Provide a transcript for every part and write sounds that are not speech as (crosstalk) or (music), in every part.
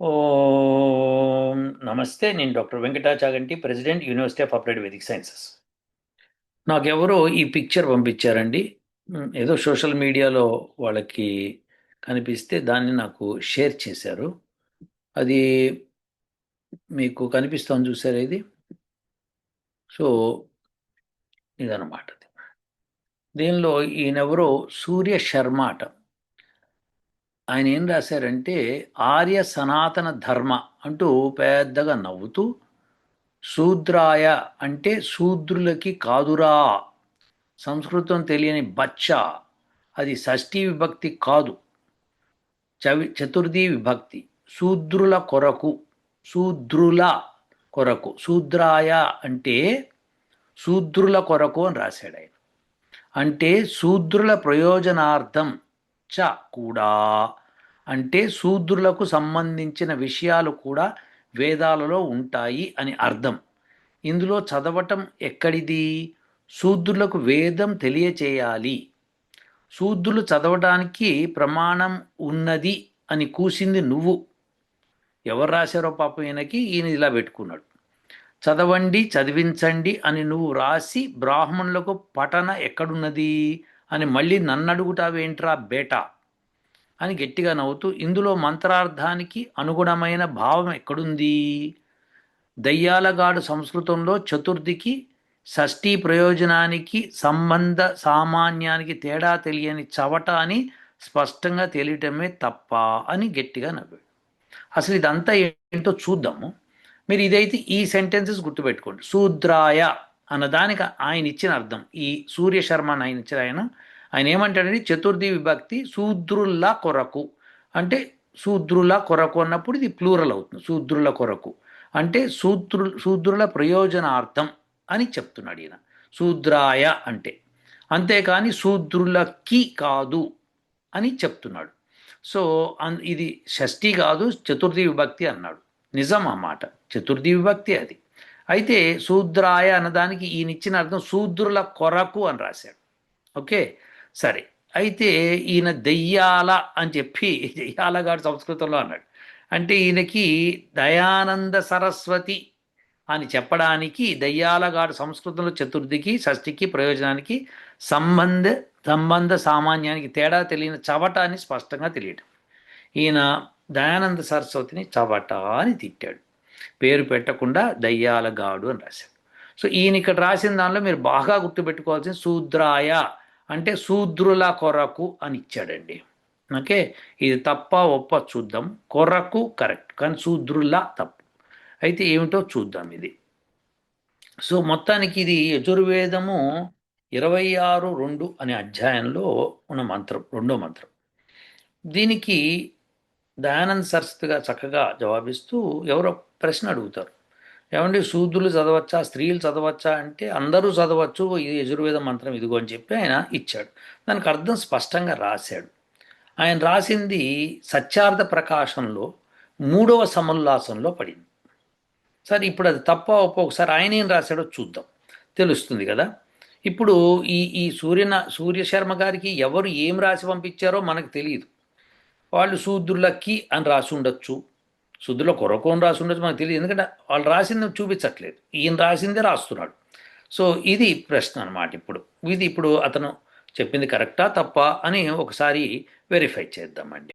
ఓం నమస్తే నేను doctor Venkatachaganti president university of applied Vedic sciences. నాకెవరో ఈ పిక్చర్ పంపించారండి. ఏదో సోషల్ మీడియాలో వాళ్ళకి కనిపిస్తే దాన్ని నాకు షేర్ చేశారు. అది మీకు కనిపిస్తోంది చూసారా ఇది? సో ఇదన్నమాట దీనిలో ఈయనెవరో? సూర్య శర్మ అట. ఆయన ఏం రాశారంటే ఆర్య సనాతన ధర్మ అంటూ పెద్దగా నవ్వుతూ శూద్రాయ అంటే శూద్రులకి కాదురా సంస్కృతం తెలియని బచ్చ అది షష్ఠీ విభక్తి కాదు చవి చతుర్థి విభక్తి శూద్రుల కొరకు శూద్రుల కొరకు శూద్రాయ అంటే శూద్రుల కొరకు అని రాశాడు ఆయన. అంటే శూద్రుల ప్రయోజనార్థం చ కూడా అంటే శూద్రులకు సంబంధించిన విషయాలు కూడా వేదాలలో ఉంటాయి అని అర్థం. ఇందులో చదవటం ఎక్కడిది? శూద్రులకు వేదం తెలియచేయాలి. శూద్రులు చదవడానికి ప్రమాణం ఉన్నది అని కూసింది నువ్వు. ఎవరు రాశారో పాపం ఈయనకి? ఈయన ఇలా పెట్టుకున్నాడు. చదవండి చదివించండి అని నువ్వు రాసి బ్రాహ్మణులకు పఠన ఎక్కడున్నది? అని మళ్ళీ నన్ను అడుగుతావేంట్రా బేటా? అని గట్టిగా నవ్వుతూ ఇందులో మంత్రార్థానికి అనుగుణమైన భావం ఎక్కడుంది? దయ్యాలగాడు సంస్కృతంలో చతుర్థికి షష్ఠీ ప్రయోజనానికి సంబంధ సామాన్యానికి తేడా తెలియని చవట అని స్పష్టంగా తెలియటమే తప్ప అని గట్టిగా నవ్వాడు. అసలు ఇదంతా ఏంటో చూద్దాము. మీరు ఇదైతే ఈ సెంటెన్సెస్ గుర్తుపెట్టుకోండి. శూద్రాయ అన్నదానికి ఆయన ఇచ్చిన అర్థం. ఈ సూర్య శర్మ ఆయన ఇచ్చిన ఆయన. ఆయన ఏమంటాడంటే చతుర్థి విభక్తి శూద్రుల కొరకు. అంటే శూద్రుల కొరకు అన్నప్పుడు ఇది ప్లూరల్ అవుతుంది శూద్రుల కొరకు. అంటే శూద్రు శూద్రుల ప్రయోజనార్థం అని చెప్తున్నాడు ఈయన శూద్రాయ అంటే. అంతేకాని శూద్రులకి కాదు అని చెప్తున్నాడు. సో అన్- ఇది షష్ఠి కాదు చతుర్థి విభక్తి అన్నాడు. నిజం ఆ మాట చతుర్థి విభక్తి అది. అయితే శూద్రాయ అన్నదానికి ఈయన ఇచ్చిన అర్థం శూద్రుల కొరకు అని రాశాడు. ఓకే? సరే. అయితే ఈయన దెయ్యాల అని చెప్పి (laughs) దెయ్యాలగాడు సంస్కృతంలో అన్నాడు. అంటే ఈయనకి దయానంద సరస్వతి అని చెప్పడానికి దయ్యాలగాడు సంస్కృతంలో చతుర్థికి షష్ఠికి ప్రయోజనానికి సంబంధ సంబంధ సామాన్యానికి తేడా తెలియని చవట అని స్పష్టంగా తెలియటం. ఈయన దయానంద సరస్వతిని చవట అని తిట్టాడు. పేరు పెట్టకుండా దయ్యాలగాడు అని రాశాడు. సో ఈయన ఇక్కడ రాసిన దానిలో మీరు బాగా గుర్తుపెట్టుకోవాల్సిన శూద్రాయ అంటే శూద్రుల కొరకు అని ఇచ్చాడండి. ఓకే? ఇది తప్ప ఒప్ప చూద్దాం. కొరకు కరెక్ట్. కానీ శూద్రుల తప్పు. అయితే ఏమిటో చూద్దాం ఇది. సో మొత్తానికి ఇది యజుర్వేదము ఇరవై ఆరు రెండు అనే అధ్యాయంలో ఉన్న మంత్రం రెండో మంత్రం. దీనికి దయానంద్ సరస్వతిగా చక్కగా జవాబిస్తూ ఎవరో ప్రశ్న అడుగుతారు. ఏమండి శూద్రులు చదవచ్చా స్త్రీలు చదవచ్చా అంటే అందరూ చదవచ్చు ఇది యజుర్వేద మంత్రం ఇదిగో అని చెప్పి ఆయన ఇచ్చాడు. దానికి అర్థం స్పష్టంగా రాశాడు. ఆయన రాసింది సత్యార్థ ప్రకాశంలో మూడవ సముల్లాసంలో పడింది. సరే ఇప్పుడు అది తప్ప ఒక్కొక్కసారి ఒకసారి ఆయన ఏం రాశాడో చూద్దాం. తెలుస్తుంది కదా? ఇప్పుడు ఈ ఈ సూర్యన సూర్యశర్మ గారికి ఎవరు ఏం రాసి పంపించారో మనకు తెలియదు. వాళ్ళు శూద్రులకి అని రాసి ఉండొచ్చు. శుద్ధిలో కొరకోని రాసి ఉండొచ్చు మనకు తెలియదు. ఎందుకంటే వాళ్ళు రాసింది చూపించట్లేదు. ఈయన రాసిందే రాస్తున్నాడు. సో ఇది ప్రశ్న అన్నమాట ఇప్పుడు. ఇది ఇప్పుడు అతను చెప్పింది కరెక్టా తప్ప అని ఒకసారి వెరిఫై చేద్దామండి.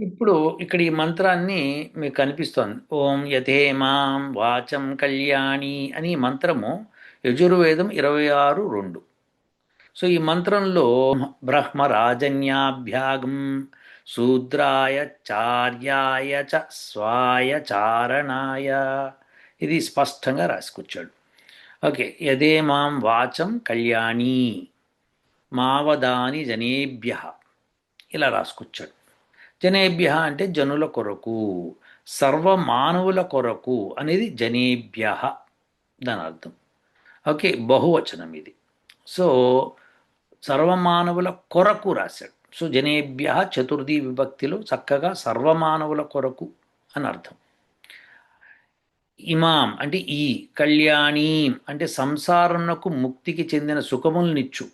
ఇప్పుడు ఇక్కడ ఈ మంత్రాన్ని మీకు కనిపిస్తోంది. ఓం యథేమాం వాచం కళ్యాణి అని మంత్రము యజుర్వేదం ఇరవై ఆరు రెండు. సో ఈ మంత్రంలో బ్రహ్మరాజన్యాభ్యాగం శూద్రాయ చార్యాయ చ స్వాయ చారణాయ. ఇది స్పష్టంగా రాసుకొచ్చాడు. ఓకే యదే మాం వాచం కళ్యాణి మావదాని జనేభ్య. ఇలా రాసుకొచ్చాడు. జనేభ్య అంటే జనుల కొరకు సర్వ మానవుల కొరకు అనేది జనేభ్య దాని అర్థం. ఓకే బహువచనం ఇది. సో సర్వమానవుల కొరకు రాశాడు. సో జనేభ్య చతుర్థి విభక్తిలో చక్కగా సర్వమానవుల కొరకు అని అర్థం. ఇమాం అంటే ఈ కళ్యాణీ అంటే సంసారమునకు ముక్తికి చెందిన సుఖములనిచ్చు.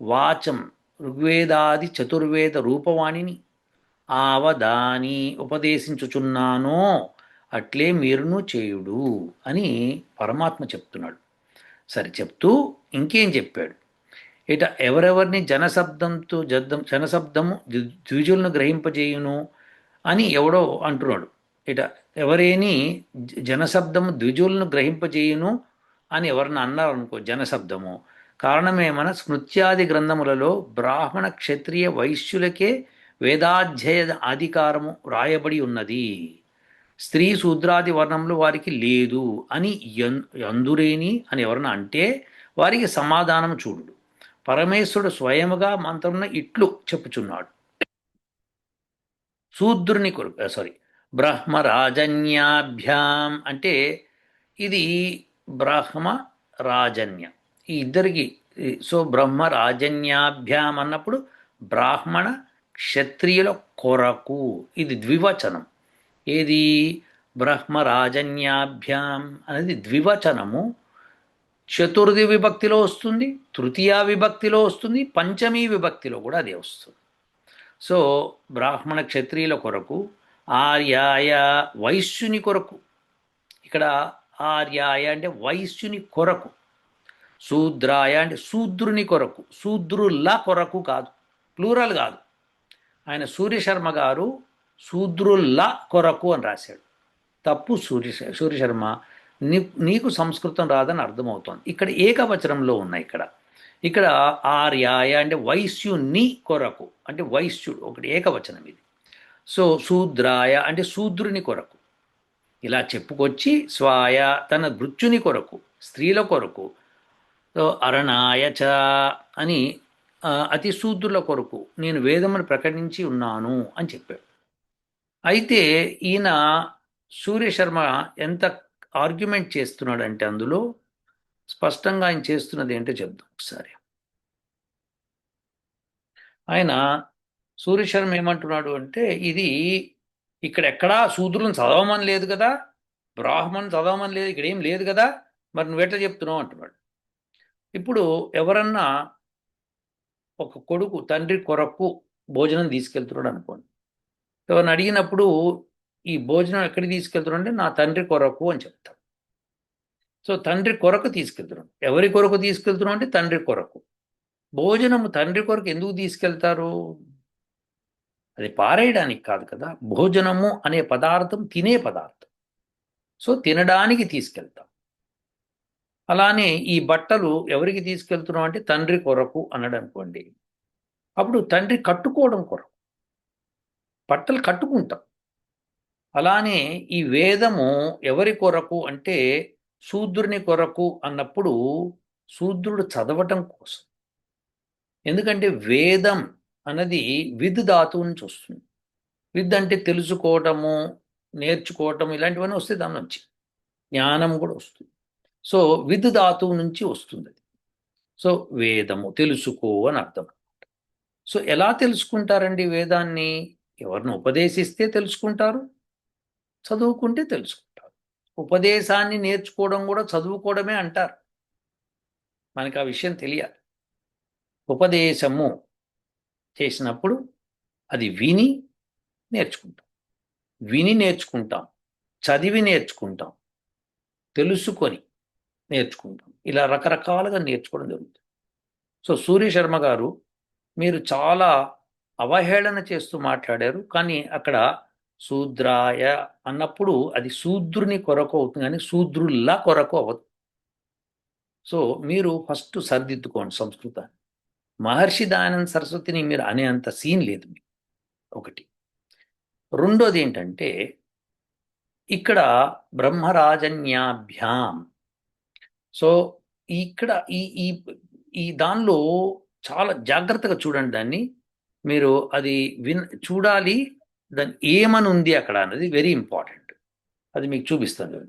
వాచం ఋగ్వేదాది చతుర్వేద రూపవాణిని ఆవదాని ఉపదేశించుచున్నానో అట్లే మీరును చేయుడు అని పరమాత్మ చెప్తున్నాడు. సరే చెప్తూ ఇంకేం చెప్పాడు? ఇట ఎవరెవరిని జనశబ్దంతో జద్దం జనశబ్దము ద్విజులను గ్రహింపజేయును అని ఎవడో అంటున్నాడు. ఇట ఎవరేని జ- జనశబ్దము ద్విజులను గ్రహింపజేయును అని ఎవరిని అన్నారు అనుకో జనశబ్దము. కారణమేమన స్మృత్యాది గ్రంథములలో బ్రాహ్మణ క్షత్రియ వైశ్యులకే వేదాధ్యయ అధికారము రాయబడి ఉన్నది. స్త్రీ శూద్రాది వర్ణంలో వారికి లేదు అని ఎన్- అందురేని అని ఎవరన్నా అంటే వారికి సమాధానం చూడు పరమేశ్వరుడు స్వయముగా మంత్రమున ఇట్లు చెప్పుచున్నాడు. శూద్రుని కొరకు సారీ బ్రహ్మరాజన్యాభ్యాం అంటే ఇది బ్రహ్మ రాజన్య. ఈ ఇద్దరికి సో బ్రహ్మ రాజన్యాభ్యాం అన్నప్పుడు బ్రాహ్మణ క్షత్రియుల కొరకు ఇది ద్వివచనం. ఏది? బ్రహ్మరాజన్యాభ్యాం అనేది ద్వివచనము. చతుర్థి విభక్తిలో వస్తుంది తృతీయ విభక్తిలో వస్తుంది పంచమీ విభక్తిలో కూడా అదే వస్తుంది. సో బ్రాహ్మణ క్షత్రియుల కొరకు ఆర్యాయ వైశ్యుని కొరకు ఇక్కడ ఆర్యాయ అంటే వైశ్యుని కొరకు శూద్రాయ అంటే శూద్రుని కొరకు శూద్రుల కొరకు కాదు ప్లూరల్ కాదు. ఆయన సూర్యశర్మ గారు శూద్రుల కొరకు అని రాశాడు. తప్పు సూర్య సూర్యశర్మ నీ నీకు సంస్కృతం రాదని అర్థమవుతోంది. ఇక్కడ ఏకవచనంలో ఉన్నాయి ఇక్కడ. ఇక్కడ ఆర్యాయ అంటే వైశ్యుని కొరకు. అంటే వైశ్యుడు ఒకటి ఏకవచనం ఇది. సో శూద్రాయ అంటే శూద్రుని కొరకు. ఇలా చెప్పుకొచ్చి స్వాయ తన భృత్యుని కొరకు స్త్రీల కొరకు అరణాయచ అరణాయ చ అని అతి శూద్రుల కొరకు నేను వేదమును ప్రకటించి ఉన్నాను అని చెప్పాడు. అయితే ఈయన సూర్యశర్మ ఎంత ఆర్గ్యుమెంట్ చేస్తున్నాడంటే అందులో స్పష్టంగా ఆయన చేస్తున్నది ఏంటో చెప్దాం ఒకసారి. ఆయన సూర్యశర్మ ఏమంటున్నాడు అంటే ఇది ఇక్కడ ఎక్కడా శూద్రులను చదవమని లేదు కదా బ్రాహ్మణ్ చదవమని లేదు ఇక్కడ ఏం లేదు కదా మరి నువ్వెట్లా చెప్తున్నావు అంటున్నాడు. ఇప్పుడు ఎవరన్నా ఒక కొడుకు తండ్రి కొరకు భోజనం తీసుకెళ్తున్నాడు అనుకోండి. ఎవరిని అడిగినప్పుడు ఈ భోజనం ఎక్కడికి తీసుకెళ్తున్నాడంటే నా తండ్రి కొరకు అని చెప్తాడు సో తండ్రి కొరకు తీసుకెళ్తున్నాడు ఎవరి కొరకు తీసుకెళ్తున్నాం అంటే తండ్రి కొరకు. భోజనము తండ్రి కొరకు ఎందుకు తీసుకెళ్తారు? అది పారేయడానికి కాదు కదా. భోజనము అనే పదార్థం తినే పదార్థం. సో తినడానికి తీసుకెళ్తాం. అలానే ఈ బట్టలు ఎవరికి తీసుకెళ్తున్నాం అంటే తండ్రి కొరకు అన్నాడు అనుకోండి. అప్పుడు తండ్రి కట్టుకోవడం కొరకు. బట్టలు కట్టుకుంటాం. అలానే ఈ వేదము ఎవరి కొరకు అంటే శూద్రుని కొరకు అన్నప్పుడు శూద్రుడు చదవటం కోసం. ఎందుకంటే వేదం అన్నది విద్ ధాతువు నుంచి వస్తుంది విద్ అంటే తెలుసుకోవటము నేర్చుకోవటం ఇలాంటివన్నీ వస్తే దాని నుంచి. జ్ఞానం కూడా వస్తుంది. సో విద్ ధాతువు నుంచి వస్తుంది అది. సో వేదము తెలుసుకో అని అర్థం. సో ఎలా తెలుసుకుంటారండి వేదాన్ని? ఎవరిని ఉపదేశిస్తే తెలుసుకుంటారు? చదువుకుంటే తెలుసుకుంటారు. ఉపదేశాన్ని నేర్చుకోవడం కూడా చదువుకోవడమే అంటారు. మనకి ఆ విషయం తెలియాలి. ఉపదేశము చేసినప్పుడు అది విని నేర్చుకుంటాం. విని నేర్చుకుంటాం. చదివి నేర్చుకుంటాం. తెలుసుకొని నేర్చుకుంటాం. ఇలా రకరకాలుగా నేర్చుకోవడం జరుగుతుంది. సో సూర్య శర్మ గారు మీరు చాలా అవహేళన చేస్తూ మాట్లాడారు. కానీ అక్కడ శూద్రాయ అన్నప్పుడు అది శూద్రుని కొరకు అవుతుంది కానీ శూద్రుల్లా కొరకు అవ్వదు. సో మీరు ఫస్ట్ సర్దిద్దుకోండి సంస్కృతాన్ని. మహర్షి దానంద సరస్వతిని మీరు అనేంత సీన్ లేదు మీకు. ఒకటి. రెండోది ఏంటంటే ఇక్కడ బ్రహ్మరాజన్యాభ్యాం. సో ఇక్కడ ఈ ఈ ఈ దానిలో చాలా జాగ్రత్తగా చూడండి దాన్ని. మీరు అది విన్ చూడాలి దాని ఏమని ఉంది అక్కడ అన్నది వెరీ ఇంపార్టెంట్. అది మీకు చూపిస్తాను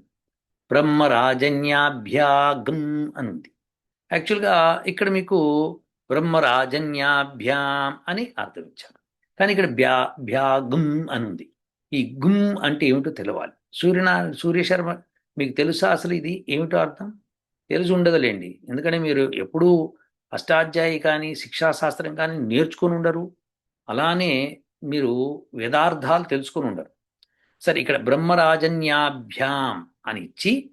బ్రహ్మరాజన్యాభ్యాగం అని ఉంది యాక్చువల్గా ఇక్కడ మీకు బ్రహ్మరాజన్యాభ్యాం అని అర్థం ఇచ్చాను కానీ ఇక్కడ బ్యా భ్యాగం అని ఉంది ఈ గుమ్ అంటే ఏమిటో తెలవాలి. సూర్యనారాయణ సూర్యశర్మ మీకు తెలుసా అసలు ఇది? ఏమిటో అర్థం? తెలిసి ఉండదులేండి. ఎందుకంటే మీరు ఎప్పుడూ అష్టాధ్యాయి కానీ శిక్షాశాస్త్రం కానీ నేర్చుకొని ఉండరు. అలానే మీరు వేదార్థాలు తెలుసుకుని ఉండరు. సరే ఇక్కడ బ్రహ్మరాజన్యాభ్యాం అని ఇచ్చి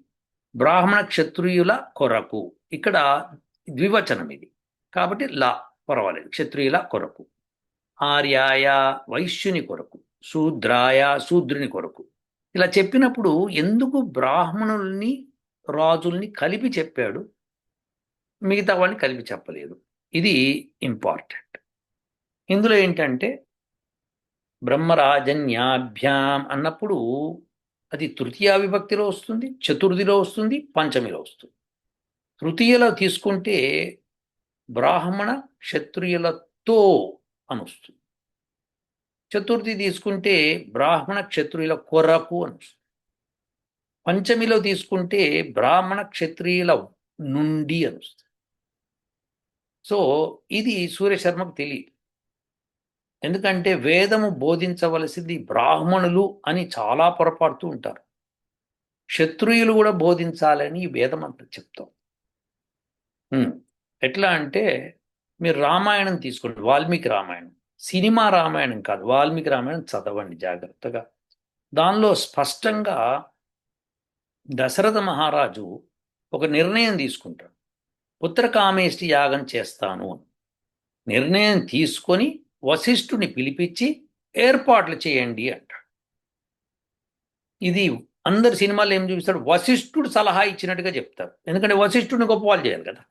బ్రాహ్మణ క్షత్రియుల కొరకు ఇక్కడ ద్వివచనం ఇది. కాబట్టి లా పర్వాలేదు క్షత్రియుల కొరకు. ఆర్యాయ వైశ్యుని కొరకు శూద్రాయ శూద్రుని కొరకు. ఇలా చెప్పినప్పుడు ఎందుకు బ్రాహ్మణుల్ని రాజుల్ని కలిపి చెప్పాడు? మిగతా వాళ్ళని కలిపి చెప్పలేదు. ఇది ఇంపార్టెంట్ ఇందులో ఏంటంటే బ్రహ్మరాజన్యాభ్యాం అన్నప్పుడు అది తృతీయ విభక్తిలో వస్తుంది చతుర్థిలో వస్తుంది పంచమిలో వస్తుంది. తృతీయలో తీసుకుంటే బ్రాహ్మణ క్షత్రియులతో అని వస్తుంది. చతుర్థి తీసుకుంటే బ్రాహ్మణ క్షత్రియుల కొరకు అని వస్తుంది. పంచమిలో తీసుకుంటే బ్రాహ్మణ క్షత్రియుల నుండి అని వస్తుంది. సో ఇది సూర్యశర్మకు తెలియదు. ఎందుకంటే వేదము బోధించవలసింది బ్రాహ్మణులు అని చాలా పొరపాడుతూ ఉంటారు. క్షత్రియులు కూడా బోధించాలని ఈ వేదం అంత చెప్తాం. ఎట్లా అంటే మీరు రామాయణం తీసుకోండి వాల్మీకి రామాయణం. సినిమా రామాయణం కాదు వాల్మీకి రామాయణం చదవండి జాగ్రత్తగా. దానిలో స్పష్టంగా దశరథ మహారాజు ఒక నిర్ణయం తీసుకుంటాడు. పుత్రకామేష్టి యాగం చేస్తాను అని. నిర్ణయం తీసుకొని వశిష్ఠుని పిలిపించి ఏర్పాట్లు చేయండి అంటాడు. ఇది అందరు సినిమాలు ఏం చూపిస్తాడు? వశిష్ఠుడు సలహా ఇచ్చినట్టుగా చెప్తారు. ఎందుకంటే వశిష్ఠుడిని గొప్పవాళ్ళు చేయాలి కదా.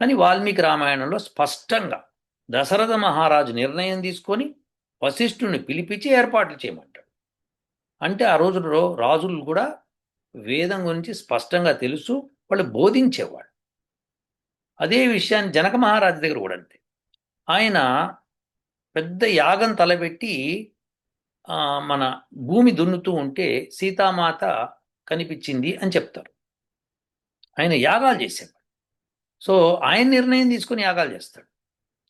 కానీ వాల్మీకి రామాయణంలో స్పష్టంగా దశరథ మహారాజు నిర్ణయం తీసుకొని వశిష్ఠుని పిలిపించి ఏర్పాట్లు చేయమంటాడు. అంటే ఆ రోజుల్లో రాజులు కూడా వేదం గురించి స్పష్టంగా తెలుసు వాళ్ళు బోధించేవాడు అదే విషయాన్ని జనక మహారాజు దగ్గర కూడా అంతే. ఆయన పెద్ద యాగం తలబెట్టి మన భూమి దున్నుతూ ఉంటే సీతామాత కనిపించింది అని చెప్తారు. ఆయన యాగాలు చేసేవాడు సో ఆయన నిర్ణయం తీసుకొని యాగాలు చేస్తాడు.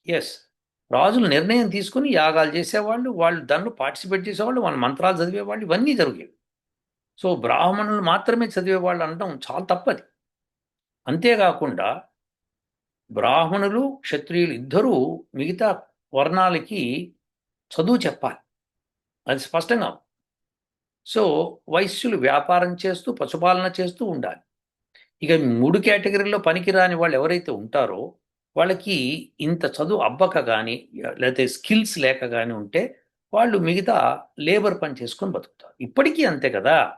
ఎస్ రాజులు నిర్ణయం తీసుకుని యాగాలు చేసేవాళ్ళు వాళ్ళు దానిలో పార్టిసిపేట్ చేసేవాళ్ళు వాళ్ళ మంత్రాలు చదివేవాళ్ళు ఇవన్నీ జరిగేవి. సో బ్రాహ్మణులు మాత్రమే చదివేవాళ్ళు అనడం చాలా తప్పది. అంతేకాకుండా బ్రాహ్మణులు క్షత్రియులు ఇద్దరూ మిగతా వర్ణాలకి చదువు చెప్పాలి. అది స్పష్టంగా సో వైశ్యులు వ్యాపారం చేస్తూ పశుపాలన చేస్తూ ఉండాలి. ఇక మూడు కేటగిరీల్లో పనికిరాని వాళ్ళు ఎవరైతే ఉంటారో వాళ్ళకి ఇంత చదువు అబ్బక కానీ లేకపోతే స్కిల్స్ లేక కానీ ఉంటే వాళ్ళు మిగతా లేబర్ పని చేసుకొని బతుకుతారు. ఇప్పటికీ అంతే కదా?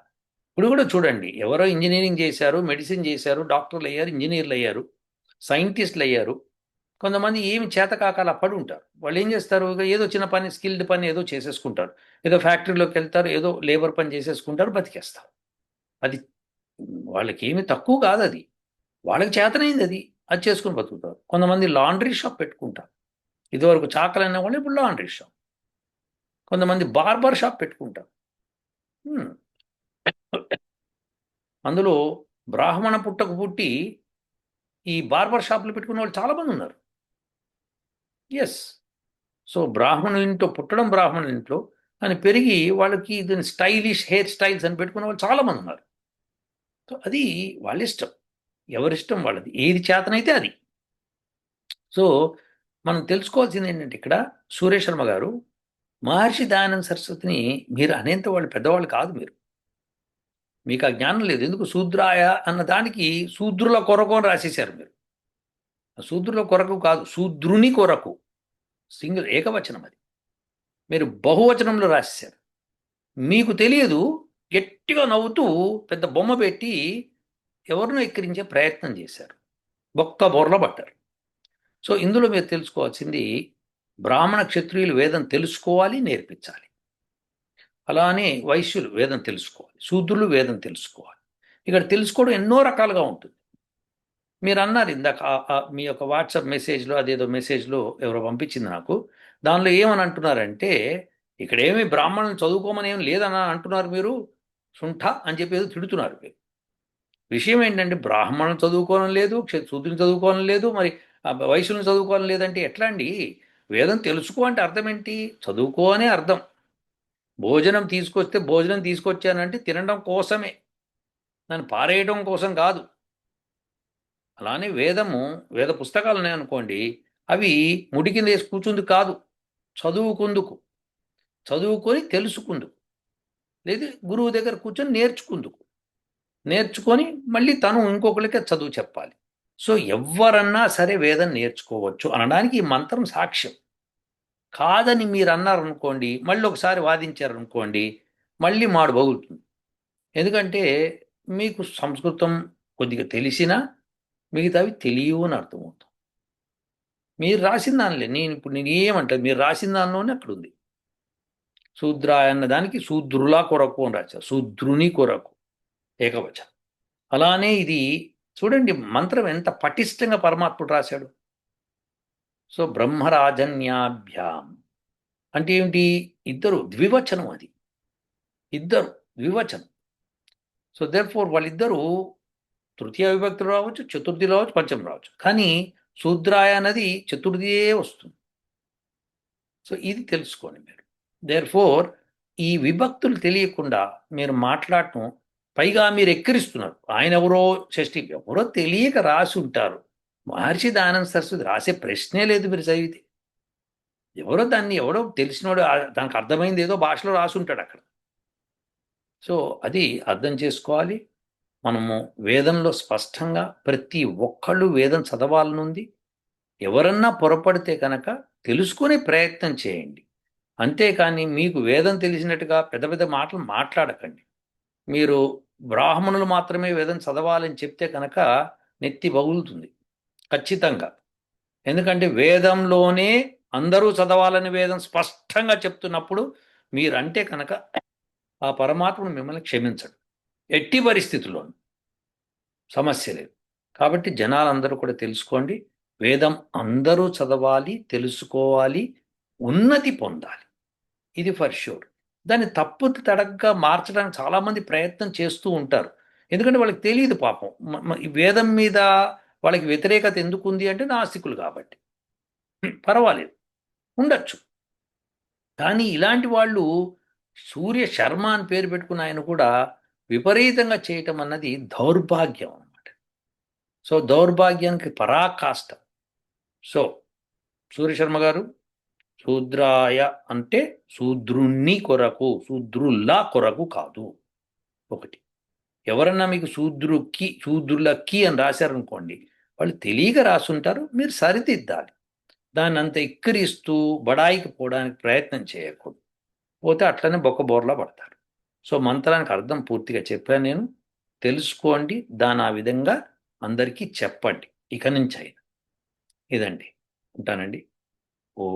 ఇప్పుడు కూడా చూడండి ఎవరో ఇంజనీరింగ్ చేశారు మెడిసిన్ చేశారు డాక్టర్లు అయ్యారు ఇంజనీర్లు అయ్యారు సైంటిస్టులు అయ్యారు. కొంతమంది ఏమి చేత అలా పడి ఉంటారు. వాళ్ళు ఏం చేస్తారు? ఇక ఏదో చిన్న పని స్కిల్డ్ పని ఏదో చేసేసుకుంటారు. ఏదో ఫ్యాక్టరీలోకి వెళ్తారు ఏదో లేబర్ పని చేసేసుకుంటారు బతికేస్తారు. అది వాళ్ళకి ఏమి తక్కువ కాదు అది. వాళ్ళకి చేతనైంది అది. అది చేసుకుని బతుకుతారు. కొంతమంది లాండ్రీ షాప్ పెట్టుకుంటారు. ఇదివరకు చాకలు అయినా కూడా ఇప్పుడు లాండ్రీ షాప్ కొంతమంది బార్బర్ షాప్ పెట్టుకుంటారు. అందులో బ్రాహ్మణ పుట్టకు పుట్టి ఈ బార్బర్ షాపులు పెట్టుకునే వాళ్ళు చాలామంది ఉన్నారు. ఎస్ సో బ్రాహ్మణుల ఇంట్లో పుట్టడం బ్రాహ్మణుల ఇంట్లో అని పెరిగి వాళ్ళకి దీని స్టైలిష్ హెయిర్ స్టైల్స్ అని పెట్టుకునే వాళ్ళు చాలామంది ఉన్నారు. సో అది వాళ్ళ ఇష్టం ఎవరిష్టం వాళ్ళది? ఏది చేతనైతే అది. సో మనం తెలుసుకోవాల్సింది ఏంటంటే ఇక్కడ సురేష్ శర్మ గారు మహర్షి దయానంద సరస్వతిని మీరు అనేంత వాళ్ళు పెద్దవాళ్ళు కాదు మీరు. మీకు ఆ జ్ఞానం లేదు. ఎందుకు? శూద్రాయ అన్న దానికి శూద్రుల కొరకు అని రాసేశారు మీరు. శూద్రుల కొరకు కాదు శూద్రుని కొరకు. సింగిల్ ఏకవచనం అది. మీరు బహువచనంలో రాశారు. మీకు తెలియదు గట్టిగా నవ్వుతూ పెద్ద బొమ్మ పెట్టి ఎవరినో ఎక్కిరించే ప్రయత్నం చేశారు. బొక్క బొర్ల పట్టారు సో ఇందులో మీరు తెలుసుకోవాల్సింది బ్రాహ్మణ క్షత్రియులు వేదం తెలుసుకోవాలి నేర్పించాలి. అలానే వైశ్యులు వేదం తెలుసుకోవాలి. శూద్రులు వేదం తెలుసుకోవాలి. ఇక్కడ తెలుసుకోవడం ఎన్నో రకాలుగా ఉంటుంది. మీరు అన్నారు ఇందాక మీ యొక్క వాట్సాప్ మెసేజ్లో అదేదో మెసేజ్లో ఎవరో పంపించింది నాకు. దానిలో ఏమని అంటున్నారంటే ఇక్కడ ఏమి చదువుకోమని ఏం లేదని అంటున్నారు మీరు. శుంఠ అని చెప్పి తిడుతున్నారు మీరు. విషయం ఏంటంటే బ్రాహ్మణులు చదువుకోవడం లేదు శూద్రుని చదువుకోవడం లేదు మరి వయసులను చదువుకోవడం లేదంటే ఎట్లా అండి వేదం తెలుసుకో అంటే అర్థం ఏంటి? చదువుకో అనే అర్థం. భోజనం తీసుకొస్తే భోజనం తీసుకొచ్చానంటే తినడం కోసమే. దాన్ని పారేయడం కోసం కాదు. అలానే వేదము వేద పుస్తకాలు ఉన్నాయి అనుకోండి అవి ముడి కింద వేసి కూర్చుంది కాదు. చదువుకుందుకు. చదువుకొని తెలుసుకుందుకు. లేదు గురువు దగ్గర కూర్చొని నేర్చుకుందుకు. నేర్చుకొని మళ్ళీ తను ఇంకొకరికి చదువు చెప్పాలి. సో ఎవరన్నా సరే వేదం నేర్చుకోవచ్చు అనడానికి ఈ మంత్రం సాక్ష్యం. కాదని మీరు అన్నారనుకోండి మళ్ళీ ఒకసారి వాదించారనుకోండి మళ్ళీ మాడు బగులుతుంది. ఎందుకంటే మీకు సంస్కృతం కొద్దిగా తెలిసినా మిగతావి తెలియవు అని అర్థమవుతాం. మీరు రాసిన దానిలే నేను ఇప్పుడు నేను ఏమంటాను మీరు రాసిన దానిలోనే అక్కడ ఉంది. శూద్రాయ అన్న దానికి శూద్రులా కొరకు అని రాశారు. శూద్రుని కొరకు ఏకవచనం. అలానే ఇది చూడండి మంత్రం ఎంత పటిష్టంగా పరమాత్ముడు రాశాడు. సో బ్రహ్మరాజన్యాభ్యాం. అంటే ఏమిటి? ఇద్దరు ద్వివచనం అది. ఇద్దరు ద్వివచనం. సో దేర్ ఫోర్ వాళ్ళిద్దరూ తృతీయ విభక్తులు రావచ్చు చతుర్థి రావచ్చు పంచం రావచ్చు. కానీ శూద్రాయ అన్నది చతుర్థియే వస్తుంది. సో ఇది తెలుసుకోండి మీరు. దేర్ ఫోర్ ఈ విభక్తులు తెలియకుండా మీరు మాట్లాడటం పైగా మీరు ఎక్కిరిస్తున్నారు. ఆయన ఎవరో షష్ఠి ఎవరో తెలియక రాసి ఉంటారు. మహర్షి దానంద సరస్వతి రాసే ప్రశ్నే లేదు మీరు చదివితే. ఎవరో దాన్ని ఎవడో తెలిసినోడు దానికి అర్థమైంది ఏదో భాషలో రాసి ఉంటాడు అక్కడ. సో అది అర్థం చేసుకోవాలి. మనము వేదంలో స్పష్టంగా ప్రతి ఒక్కళ్ళు వేదం చదవాలనుంది ఎవరన్నా పొరపడితే కనుక తెలుసుకునే ప్రయత్నం చేయండి. అంతేకాని మీకు వేదం తెలిసినట్టుగా పెద్ద పెద్ద మాటలు మాట్లాడకండి. మీరు బ్రాహ్మణులు మాత్రమే వేదం చదవాలని చెప్తే కనుక నెత్తి బగులుతుంది ఖచ్చితంగా. ఎందుకంటే వేదంలోనే అందరూ చదవాలని వేదం స్పష్టంగా చెప్తున్నప్పుడు మీరంటే కనుక ఆ పరమాత్ముడు మిమ్మల్ని క్షమించడు. ఎట్టి పరిస్థితుల్లో సమస్య లేదు. కాబట్టి జనాలందరూ కూడా తెలుసుకోండి వేదం అందరూ చదవాలి తెలుసుకోవాలి ఉన్నతి పొందాలి. ఇది ఫర్ షూర్ దాన్ని తప్పు తడగ్గా మార్చడానికి చాలామంది ప్రయత్నం చేస్తూ ఉంటారు. ఎందుకంటే వాళ్ళకి తెలియదు పాపం. ఈ వేదం మీద వాళ్ళకి వ్యతిరేకత ఎందుకు ఉంది అంటే నాస్తికులు కాబట్టి. పర్వాలేదు. ఉండొచ్చు. కానీ ఇలాంటి వాళ్ళు సూర్య శర్మ అని పేరు పెట్టుకున్న ఆయన కూడా విపరీతంగా చేయటం అన్నది దౌర్భాగ్యం అన్నమాట. సో దౌర్భాగ్యానికి పరాకాష్ట. సో సూర్య శర్మ గారు శూద్రాయ అంటే శూద్రుణ్ణి కొరకు శూద్రుల్లా కొరకు కాదు. ఒకటి. ఎవరన్నా మీకు శూద్రుకి శూద్రులకి అని రాశారనుకోండి వాళ్ళు తెలియక రాసుంటారు మీరు సరిదిద్దాలి. దాన్ని అంత ఎక్కిరిస్తూ బడాయికి పోవడానికి ప్రయత్నం చేయకూడదు. పోతే అట్లనే బొక్క బోర్లా పడతారు. సో మంత్రానికి అర్థం పూర్తిగా చెప్పాను నేను తెలుసుకోండి దాని ఆ విధంగా అందరికీ చెప్పండి. ఇక నుంచి అయినా. ఇదండి. ఉంటానండి. ఓ